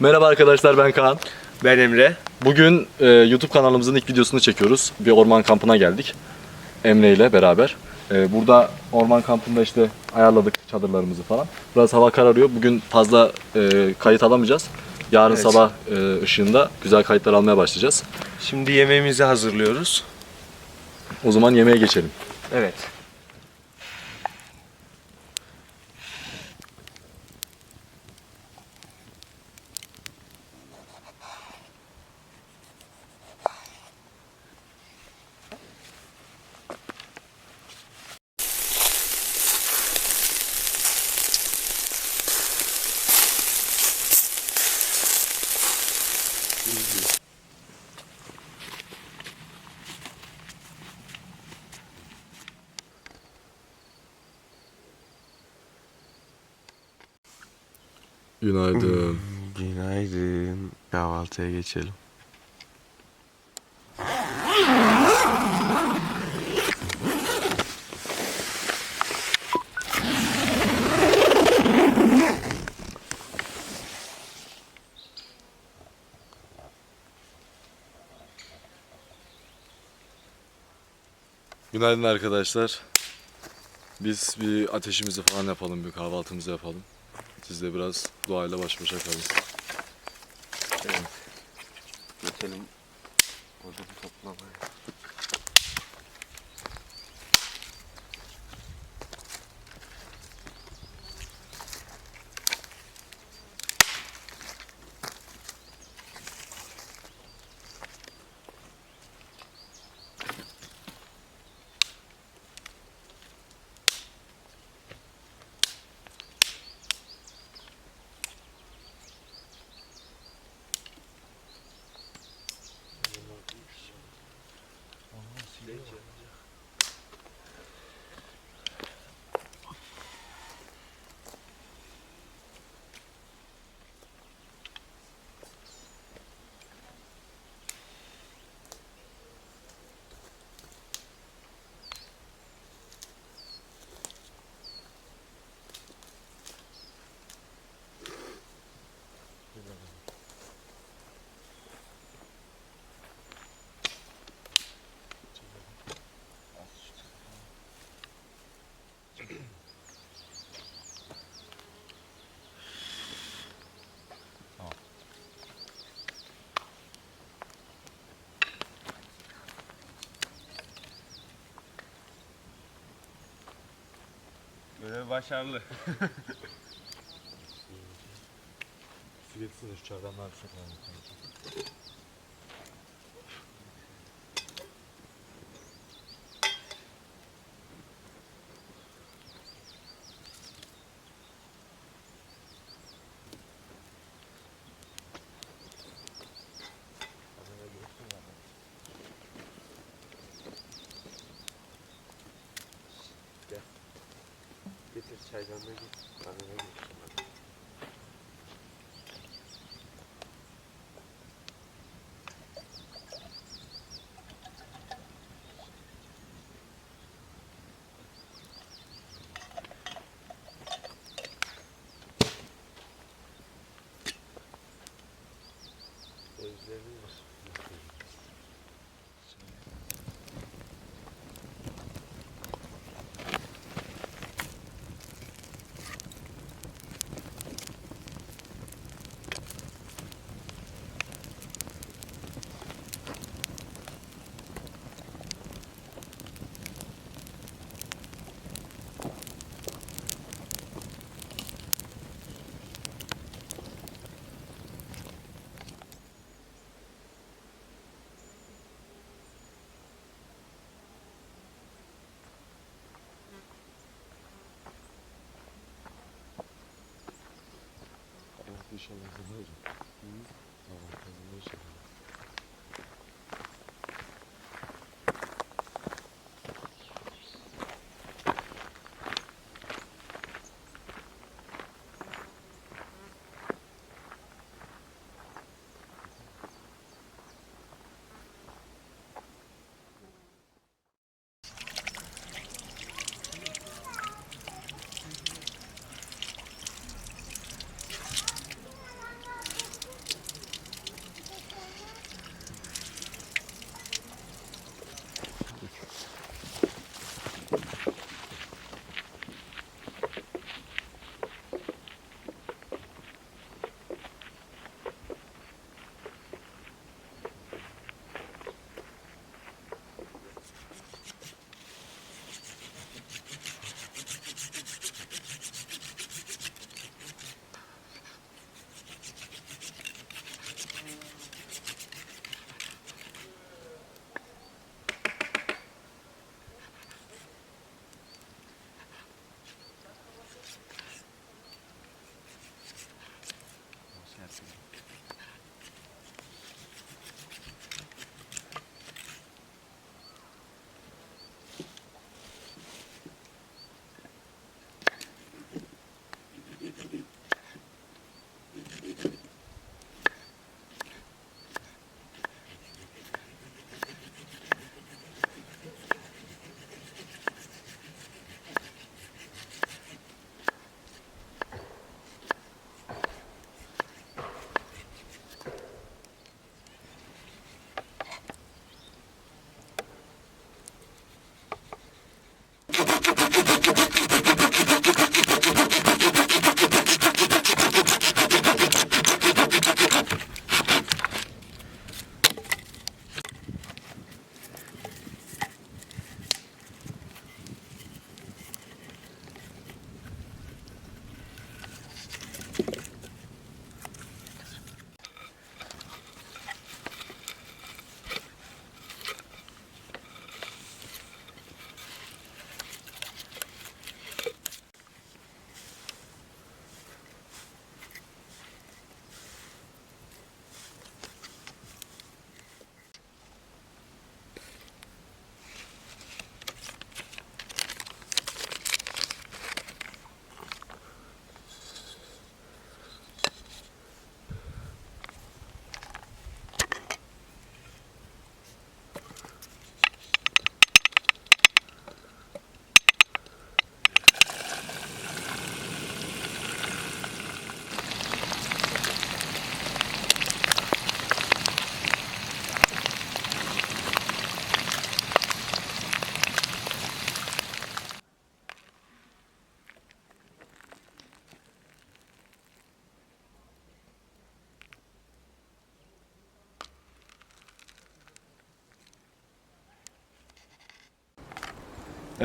Merhaba arkadaşlar ben Kaan. Ben Emre. Bugün e, YouTube kanalımızın ilk videosunu çekiyoruz. Bir orman kampına geldik. Emre ile beraber. E, burada orman kampında işte ayarladık çadırlarımızı falan. Biraz hava kararıyor. Bugün fazla e, kayıt alamayacağız. Yarın Evet. sabah e, ışığında güzel kayıtlar almaya başlayacağız. Şimdi yemeğimizi hazırlıyoruz. O zaman yemeğe geçelim. Evet. Günaydın. Günaydın. Kahvaltıya geçelim. Günaydın arkadaşlar. Biz bir ateşimizi falan yapalım, bir kahvaltımızı yapalım. Siz de biraz doğayla baş başa kalın. Geçelim. Odun toplamaya. Başarılı. Su getirsene şu Getir çaydanlığı Çaydan da İnşallah hazırlarım. Tamam,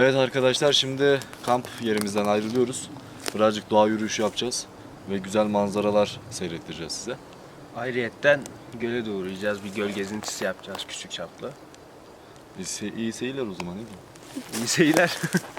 Evet arkadaşlar şimdi kamp yerimizden ayrılıyoruz. Birazcık doğa yürüyüşü yapacağız ve güzel manzaralar seyrettireceğiz size. Ayrıyetten göle de uğrayacağız. Bir göl gezintisi yapacağız küçük çaplı. Biz se- iyi seyirler o zaman değil mi? İyi seyirler.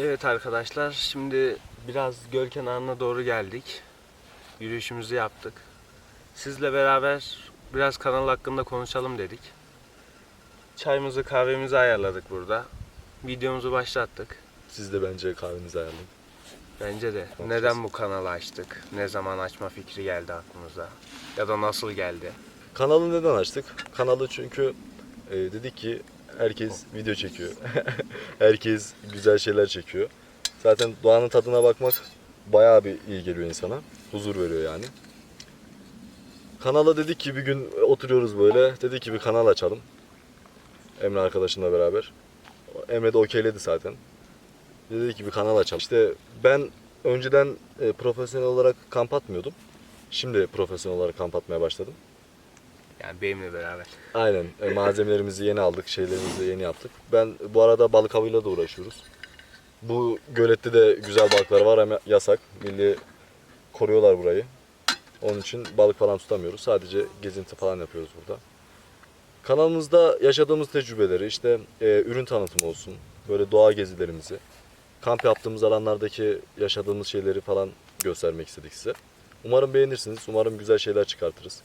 Evet arkadaşlar şimdi biraz göl kenarına doğru geldik. Yürüyüşümüzü yaptık. Sizle beraber biraz kanal hakkında konuşalım dedik. Çayımızı kahvemizi ayarladık burada. Videomuzu başlattık. Siz de bence kahvenizi ayarlayın. Bence de. Konuşacağız. Neden bu kanalı açtık? Ne zaman açma fikri geldi aklımıza? Ya da nasıl geldi? Kanalı neden açtık? Kanalı çünkü e, dedik ki herkes video çekiyor. herkes güzel şeyler çekiyor. Zaten doğanın tadına bakmak bayağı bir iyi geliyor insana. Huzur veriyor yani. Kanala dedik ki bir gün oturuyoruz böyle. Dedik ki bir kanal açalım. Emre arkadaşımla beraber. Emre de okeyledi zaten. Dedi ki bir kanal açalım. İşte ben önceden e, profesyonel olarak kamp atmıyordum. Şimdi profesyonel olarak kamp atmaya başladım. Yani benimle beraber. Aynen. E, malzemelerimizi yeni aldık, şeylerimizi yeni yaptık. Ben bu arada balık avıyla da uğraşıyoruz. Bu gölette de güzel balıklar var ama yasak. Milli koruyorlar burayı. Onun için balık falan tutamıyoruz. Sadece gezinti falan yapıyoruz burada. Kanalımızda yaşadığımız tecrübeleri, işte e, ürün tanıtımı olsun, böyle doğa gezilerimizi, kamp yaptığımız alanlardaki yaşadığımız şeyleri falan göstermek istedik size. Umarım beğenirsiniz. Umarım güzel şeyler çıkartırız.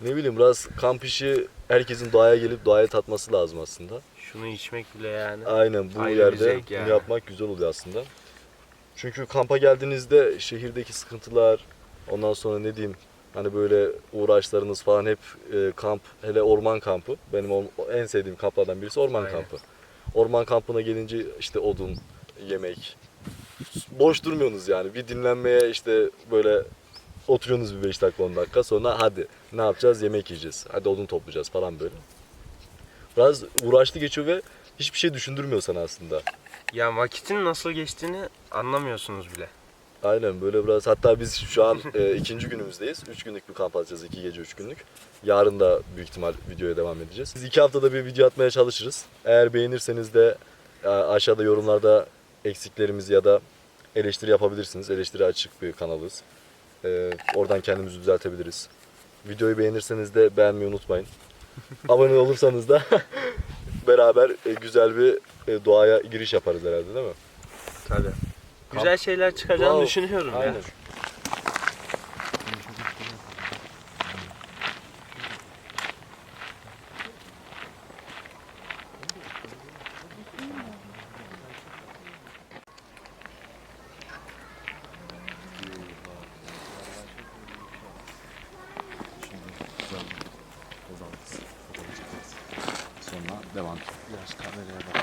Ne bileyim biraz kamp işi herkesin doğaya gelip doğaya tatması lazım aslında. Şunu içmek bile yani. Aynen bu Ayrı bir yerde zevk bunu yani. yapmak güzel oluyor aslında. Çünkü kampa geldiğinizde şehirdeki sıkıntılar, ondan sonra ne diyeyim hani böyle uğraşlarınız falan hep e, kamp, hele orman kampı. Benim or- en sevdiğim kamplardan birisi orman Aynen. kampı. Orman kampına gelince işte odun, yemek. Boş durmuyorsunuz yani. Bir dinlenmeye işte böyle oturuyorsunuz bir 5 dakika 10 dakika sonra hadi ne yapacağız yemek yiyeceğiz. Hadi odun toplayacağız falan böyle. Biraz uğraşlı geçiyor ve hiçbir şey düşündürmüyor sana aslında. Ya vakitin nasıl geçtiğini anlamıyorsunuz bile. Aynen böyle biraz hatta biz şu an e, ikinci günümüzdeyiz. Üç günlük bir kamp atacağız. iki gece üç günlük. Yarın da büyük ihtimal videoya devam edeceğiz. Biz iki haftada bir video atmaya çalışırız. Eğer beğenirseniz de e, aşağıda yorumlarda eksiklerimizi ya da eleştiri yapabilirsiniz. Eleştiri açık bir kanalız. E, oradan kendimizi düzeltebiliriz. Videoyu beğenirseniz de beğenmeyi unutmayın. Abone olursanız da beraber e, güzel bir e, doğaya giriş yaparız herhalde değil mi? Tabii. Güzel şeyler çıkacağını Wow. düşünüyorum ya. Aynen. Biraz kameraya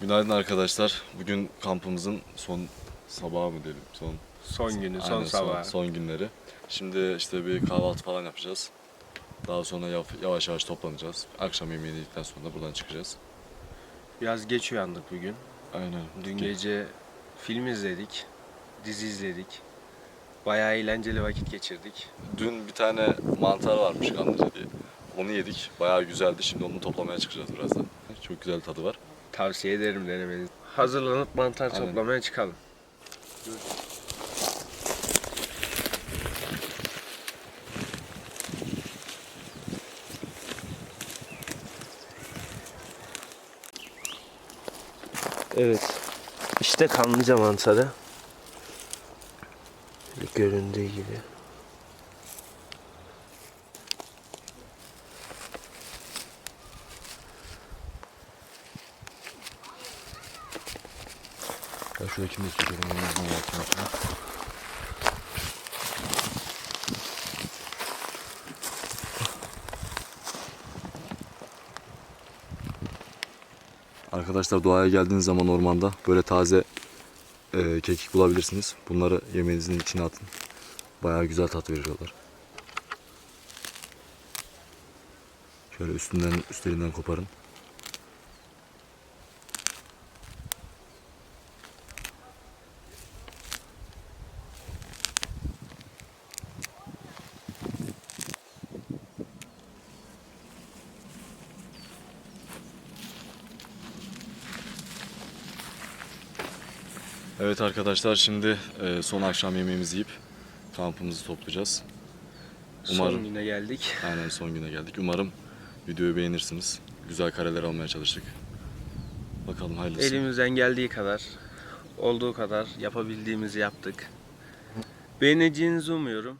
Günaydın arkadaşlar. Bugün kampımızın son sabahı mı diyelim? Son Son günü, son aynen sabah. Son, günleri. Şimdi işte bir kahvaltı falan yapacağız. Daha sonra yavaş yavaş toplanacağız. Akşam yemeğini yedikten sonra da buradan çıkacağız. Biraz geç uyandık bugün. Aynen. Dün Ge- gece film izledik, dizi izledik. Bayağı eğlenceli vakit geçirdik. Dün bir tane mantar varmış Kanlıca diye. Onu yedik. Bayağı güzeldi. Şimdi onu toplamaya çıkacağız birazdan. Çok güzel tadı var. Tavsiye ederim denemenizi. Hazırlanıp mantar Aynen. toplamaya çıkalım. Evet. İşte kanlıca mantarı. Göründüğü gibi. Ya şurada kim istiyor? Arkadaşlar doğaya geldiğiniz zaman ormanda böyle taze e, kekik bulabilirsiniz. Bunları yemeğinizin içine atın. Bayağı güzel tat veriyorlar. Şöyle üstünden üstlerinden koparın. Evet arkadaşlar şimdi e, son akşam yemeğimizi yiyip kampımızı toplayacağız. Umarım Son güne geldik. aynen son güne geldik. Umarım videoyu beğenirsiniz. Güzel kareler almaya çalıştık. Bakalım hayırlısı. Elimizden geldiği kadar, olduğu kadar yapabildiğimizi yaptık. Beğeneceğinizi umuyorum.